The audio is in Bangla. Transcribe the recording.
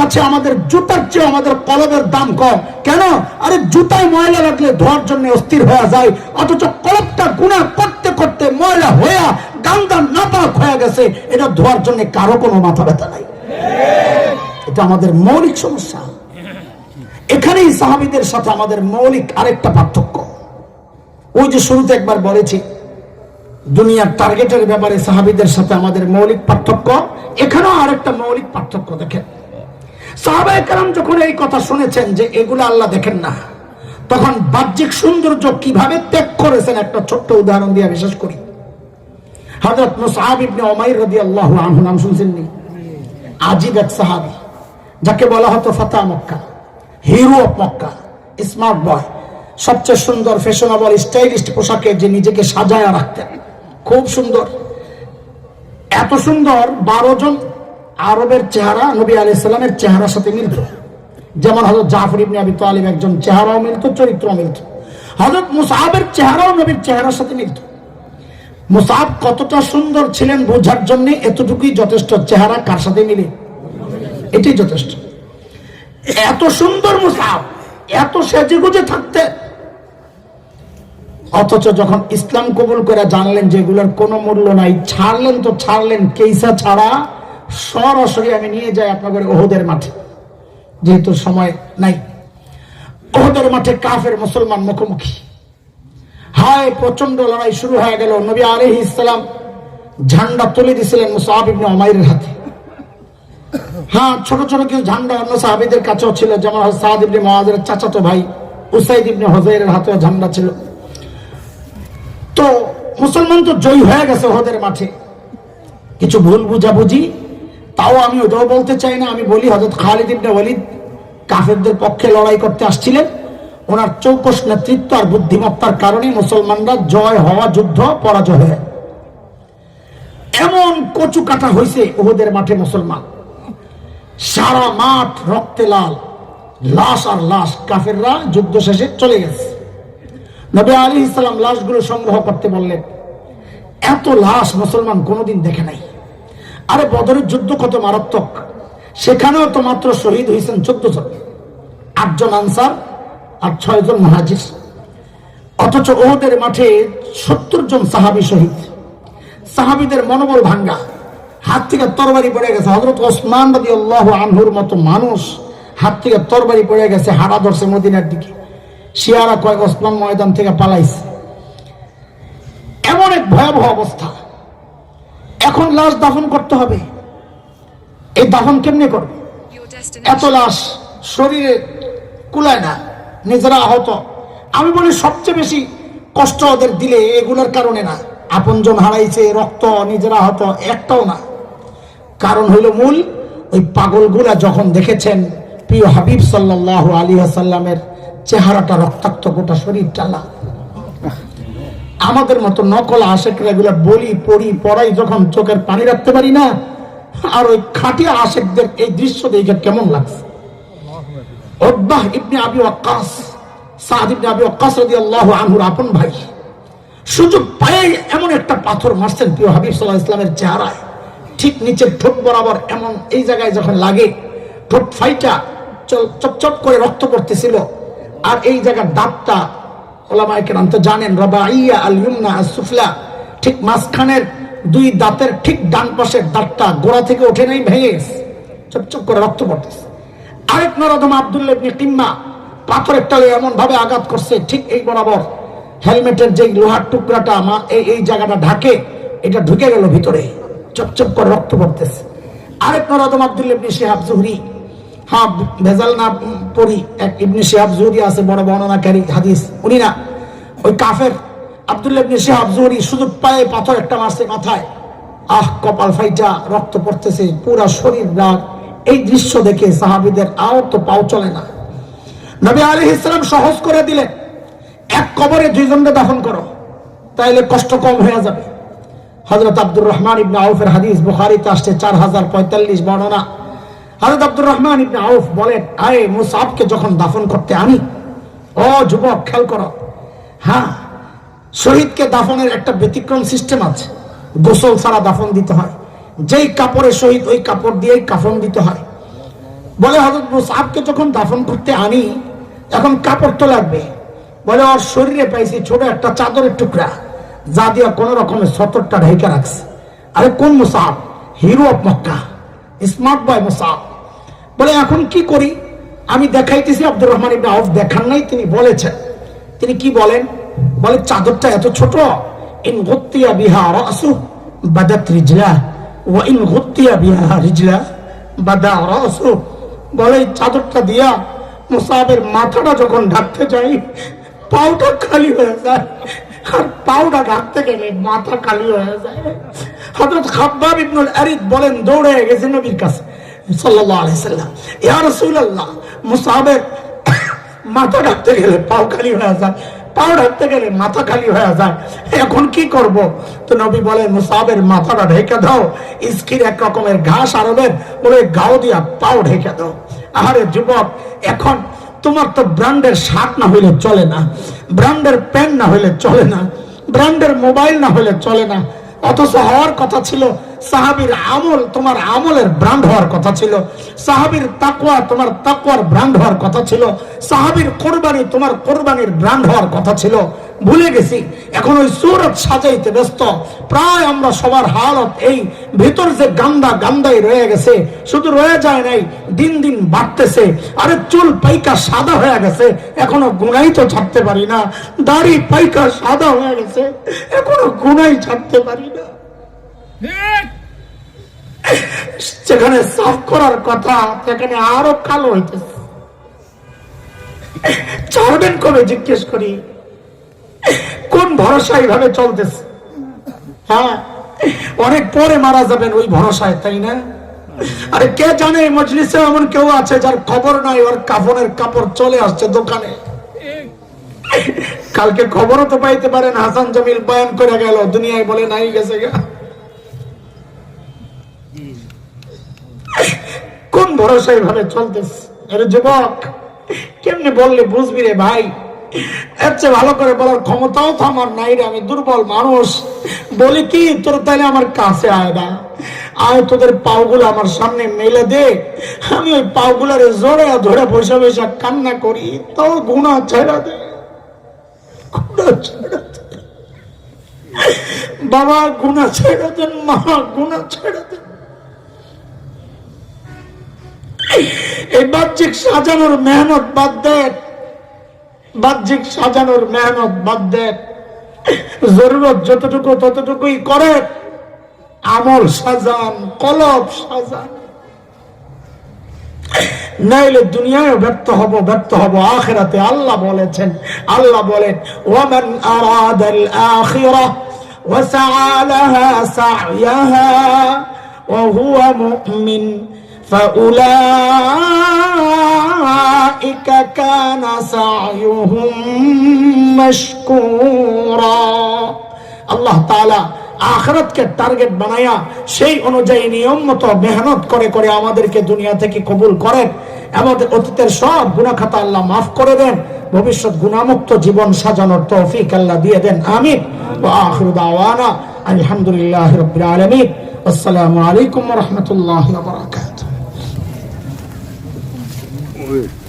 কাছে আমাদের জুতার চেয়ে আমাদের কলবের দাম কম। কেন? আরে জুতায় ময়লা লাগলে ধোয়ার জন্য অস্থির হয়ে যায়। অথচ কলবটা গুণা করতে করতে ময়লা হইয়া গান্দা নাপাক হয়ে গেছে। এটা ধোয়ার জন্য কারও কোনো মাথা ব্যথা নাই। এটা আমাদের মৌলিক সমস্যা। এখানেই সাহাবিদের সাথে আমাদের মৌলিক আরেকটা পার্থক্য। ওই যে শুরুতে একবার বলেছি, দুনিয়ার টার্গেটের ব্যাপারে সাহাবিদের সাথে আমাদের মৌলিক পার্থক্য। এখানেও আরেকটা মৌলিক পার্থক্য দেখেন। যখন এই কথা শুনেছেন যে এগুলো আল্লাহ দেখেন না, তখন বাহ্যিক সৌন্দর্য কীভাবে ত্যাগ করেছেন একটা ছোট্ট উদাহরণ দিয়ে বিশেষ করি। উমাইর রাদিয়াল্লাহু আনহু নাম শুনছেননি? আজীব এক সাহাবী, যাকে বলা হতো ফাতা Mecca, hero of Mecca smart boy সবচেয়ে সুন্দর ফ্যাশনেবল স্টাইলিস্ট পোশাকে যে নিজেকে সাজায় রাখতেন। খুব সুন্দর। এত সুন্দর, বারো জন আরবের চেহারা নবী আলি সাল্লামের চেহারার সাথে মিলত। যেমন হজরত জাফর ইবনে আবি তালিব একজন চেহারাও মিলত, চরিত্রও মিলত। হজরত মুসাহাবের চেহারাও নবীর চেহারার সাথে মিলত। মুসাহাব কতটা সুন্দর ছিলেন বোঝার জন্য এতটুকুই যথেষ্ট। চেহারা কার সাথে মিলে? এটাই যথেষ্ট। এত সুন্দর মুসাহাব এত সেজে গুজে থাকতে। অথচ যখন ইসলাম কবুল করে জানলেন যেগুলোর কোনো মূল্য নাই, ছাড়লেন তো ছাড়লেন, কেইসা ছাড়া? সরাসরি আমি নিয়ে যাই আপনাদের ওহদের মাঠে। যেহেতু সময় নাই। ওহদের মাঠে কাফের, মুসলমান মুখোমুখি। হায় প্রচণ্ড লড়াই শুরু হয়ে গেল। নবী আলহ ইসলাম ঝান্ডা তুলে দিছিলেন মুসাহাব ইবনে হাতে। হ্যাঁ ছোট ছোট কিছু ঝান্ডা অন্য সাহাবিদের কাছেও ছিল। যেমন সাদ ইবনে মহাজের চাচাতো ভাই, উসাইদ ইবনে হজাইরের হাতেও ঝান্ডা ছিল। তো মুসলমান তো জয়ী হয়ে গেছে ওদের মাঠে। কিছু ভুল বুঝাবুঝি তাও আমি ওটাও বলতে চাই না। আমি বলি হজরত খালিদ ইবনে ওয়ালিদ কাফেরদের পক্ষে লড়াই করতে আসছিলেন। ওনার চৌকস নেতৃত্ব আর বুদ্ধিমত্তার কারণে মুসলমানরা জয় হওয়া যুদ্ধ পরাজয় হয় এমন কচু কাটা হয়েছে ওদের মাঠে মুসলমান। সারা মাঠ রক্তে লাল, লাশ আর লাশ। কাফেররা যুদ্ধ শেষে চলে গেছে। নবী আলী ইসলাম লাশগুলো সংগ্রহ করতে বললেন। এত লাশ মুসলমান কোনোদিন দেখে নাই। আরে বদরের যুদ্ধ কত মারাত্মক। সেখানেও তো মাত্র শহীদ হয়েছেন চোদ্দ জন। আটজন আনসার আর ছয় জন মহাজির। অথচ ওদের মাঠে সত্তর জন সাহাবি শহীদ। সাহাবিদের মনোবল ভাঙ্গা। হাত থেকে তরবারি পড়ে গেছে। হজরত ওসমান আল্লাহ আনহুর মতো মানুষ হাত থেকে তরবারি পড়ে গেছে হাড়া ধরছে মদিনার দিকে। শিয়ারা কয়েক ওসমান ময়দান থেকে পালাইছে। এমন এক ভয়াবহ অবস্থা। এখন লাশ দাফন করতে হবে। এই দাফন কেমনে করবে? এত লাশ শরীরে কুলায় না নিজেরা আহত। আমি বলি সবচেয়ে বেশি কষ্ট ওদের দিলে এগুলোর কারণে না। আপনজন হারাইছে রক্ত নিজেরা আহত একটাও না। কারণ হইল মূল ওই পাগলগুলা যখন দেখেছেন প্রিয় হাবিব সাল্লাহ আলী আসাল্লামের চেহারাটা রক্তাক্ত গোটা শরীরটা লাল। আমাদের মতো নকল আশেকরা এগুলো বলি, পড়ি, পড়াই যখন চোখের পানি রাখতে পারি না, আর ওই খাটিয়া আশেকদের এই দৃশ্য দেখে কেমন লাগছে? ওদ্বাহ ইবনে আবি ওয়াক্কাস, সাদ ইবনে আবি ওয়াক্কাস রাদিয়াল্লাহু আনহুর আপন ভাই, সুযোগ পায়ে এমন একটা পাথর মারছেন প্রিয় হাবিব সাল্লাহ ইসলামের চেহারায়। ঠিক নিচের ঠোঁট বরাবর এমন এই জায়গায় যখন লাগে, ঠোঁট ফাইটা চপচপ করে রক্ত পড়তেছিল, আর এই জায়গার দাঁতটা তো জানেন ঠিক মাঝখানের দুই দাঁতের ঠিক ডান পাশের দাঁতটা গোড়া থেকে ওঠে নাই, ভেঙে গেছে। চপচপ করে রক্ত পড়তেছে। আরেক নরদম আবদুল্লাহ কিম্মা পাথরের টালে এমন ভাবে আঘাত করছে, ঠিক এই বরাবর হেলমেটের যে লোহার টুকরাটা মা, এই এই জায়গাটা ঢাকে, এটা ঢুকে গেল ভিতরে। চপচপ করে রক্ত পড়তেছে। আরেক নরদম আবদুল্লাহ ইবনে শিহাব জুহরি হ্যাঁ ভেজাল না পড়ি, এক ইবনে শিহাব জুহরি আছে, বড় বর্ণনাকারী হাদিস। উনি না, ওই কাফের আবদুল্লাহ ইবনে শিহাব জুহরি শুধু পায়ে পাথর একটা মারছে মাথায়। আহ, কপাল ফাইটা, রক্ত পড়তেছে, পুরা শরীর রাগ। এই দৃশ্য দেখে সাহাবিদের আও তো পাও চলে না। নবী আলী ইসলাম সহজ করে দিলেন, এক কবরে দুইজনকে দাফন করো, তাইলে কষ্ট কম হয়ে যাবে। হজরত আব্দুর রহমান ইবনে আউফের হাদিস বুখারিতে আসছে, চার হাজার পঁয়তাল্লিশ বর্ণনা। হজরত আব্দুর রহমান ইবনে আউফ বলেন, আয়ে মুসাবকে যখন দাফন করতে আনি, ও যুবক, খেয়াল করো। হ্যাঁ শহীদকে দাফনের একটা ব্যতিক্রম সিস্টেম আছে। গোসল ছাড়া দাফন দিতে হয়। যেই কাপড়ে শহীদ, ওই কাপড় দিয়েই কাফন দিতে হয়। বলে হজরত মুসাবকে যখন দাফন করতে আনি, এখন কাপড় তো লাগবে। বলে, ওর শরীরে পাইছি ছোট একটা চাদরের টুকরা, যা দিয়ে কোনো রকমের সতরটা ঢেকে রাখছে। আরে কোন Musab hero of Mecca. Smart boy Musab বলে, এখন কি করি? আমি দেখাইতেছি, আব্দুর রহমান ইবনে আউফ দেখান নাই, তিনি বলেছেন। তিনি কি বলেন? বলে, চাদরটা এত ছোট, ইন গত্তিয়া বিহা রাসু বাদাত রিজলা ও ইন গত্তিয়া বিহা রিজলা বাদা রাসু বলে চাদরটা দিয়া মুসাবের মাথাটা যখন ঢাকতে যাই পাউটা খালি হয়ে যায়। আর পাউটা ঢাকতে গেলে মাথা খালি হয়ে যায়। হযরত খাব্বাব ইবনুল আরিদ বলেন, দৌড়ে গেছে নবীর কাছে। এখন কি করব? তো নবী বলেন, মুসাবের মাথাটা ঢেকে দাও ইস্কির এক রকমের ঘাস আরবের বলে, গাও দিয়া পাও ঢেকে দাও। আরে যুবক, এখন তোমার তো ব্র্যান্ডের শার্ট না হইলে চলে না, ব্র্যান্ডের প্যান্ট না হইলে চলে না, ব্র্যান্ডের মোবাইল না হইলে চলে না। অথচ হওয়ার কথা ছিল সাহাবির আমল, তোমার আমলের ব্র্যান্ড হওয়ার কথা ছিল। সাহাবির তাকওয়া, তোমার তাকওয়ার ব্র্যান্ড হওয়ার কথা ছিল। সাহাবির কোরবানি, তোমার কোরবানির ব্র্যান্ড হওয়ার কথা ছিল। ভুলে গেছি। এখন ওই সুরত সাজাইতে ব্যস্ত। প্রায় আমরা সবার হালত এই ভিতর যে গান্দা গান্দাই রয়ে গেছে, শুধু রয়ে যায় নাই, দিন দিন বাড়তেছে। আরে চুল পাইকা সাদা হয়ে গেছে, এখনও গুনাই তো ছাড়তে পারি না। দাড়ি পাইকা সাদা হয়ে গেছে, এখনও গুনাই ছাড়তে পারি না। যেখানে সাফ করার কথা, সেখানে আরও কালো হইতেছে। ছাড়বেন কবে, জিজ্ঞেস করি। কোন ভরসা এইভাবে চলতেছে? হ্যাঁ অনেক পরে মারা যাবেন ওই ভরসায়, তাই না? আরে কে জানে মজলিসে এমন কেউ আছে যার খবর নাই, ওর কাপড়ের কাপড় চলে আসছে দোকানে। কালকে খবরও তো পাইতে পারেন, হাসান জামিল বয়ান করে গেল, দুনিয়ায় বলে নাই গেছে গা। কোন ভরসা এইভাবে চলতেছে? আরে যুবক, কেমনি বললে বুঝবি রে ভাই? এর চেয়ে ভালো করে বলার ক্ষমতাও তো আমার নাই রে, আমি দুর্বল মানুষ। বলি কি, তোর তাইলে আমার কাছে আয় না। আয়, তোদের পাওগুলো আমার সামনে মেলে দে। আমি ওই পাওগুলারে জোরে ধরে বসে বসে কান্না করি, তাও গুণা ছেড়া দে। গুণা ছেড়া দে। বাবা, গুণা ছেড়ে দেন, মা, গুণা ছেড়ে দেন। এই বাহ্যিক সাজানোর মেহনত বাদ দেন। বাহ্যিক সাজানোর মেহনত বাদ দেন। জরুরত যতটুকু ততটুকুই করেন, আমল সাজান কলপ সাজান। নাইলে দুনিয়ায় ব্যর্থ হব ব্যর্থ হব, আখেরাতে আল্লাহ বলেছেন, আল্লাহ বলেন, ওয়ামান আরাদাল আখিরা ওয়া সাআলাহা সাআয়াহা ওয়া হুয়া মুমিন। فأولئك كان سعيهم مشكورا আল্লাহ তাআলা আখরাতকে টার্গেট বানায়া সেই অনুযায়ী নিয়ম মতো মেহনত করে করে আমাদেরকে দুনিয়া থেকে কবুল করেন আমাদের অতীতের সব গুনাহ খাতা আল্লাহ মাফ করে দেন ভবিষ্যৎ গুণামুক্ত জীবন সাজানোর তৌফিক আল্লাহ দিয়ে দেন আমিন ওয়া আখিরু দাওয়ানা আলহামদুলিল্লাহি রাব্বিল আলামিন আসসালামু আলাইকুম ওয়া রাহমাতুল্লাহি ওয়া বারাকাতুহু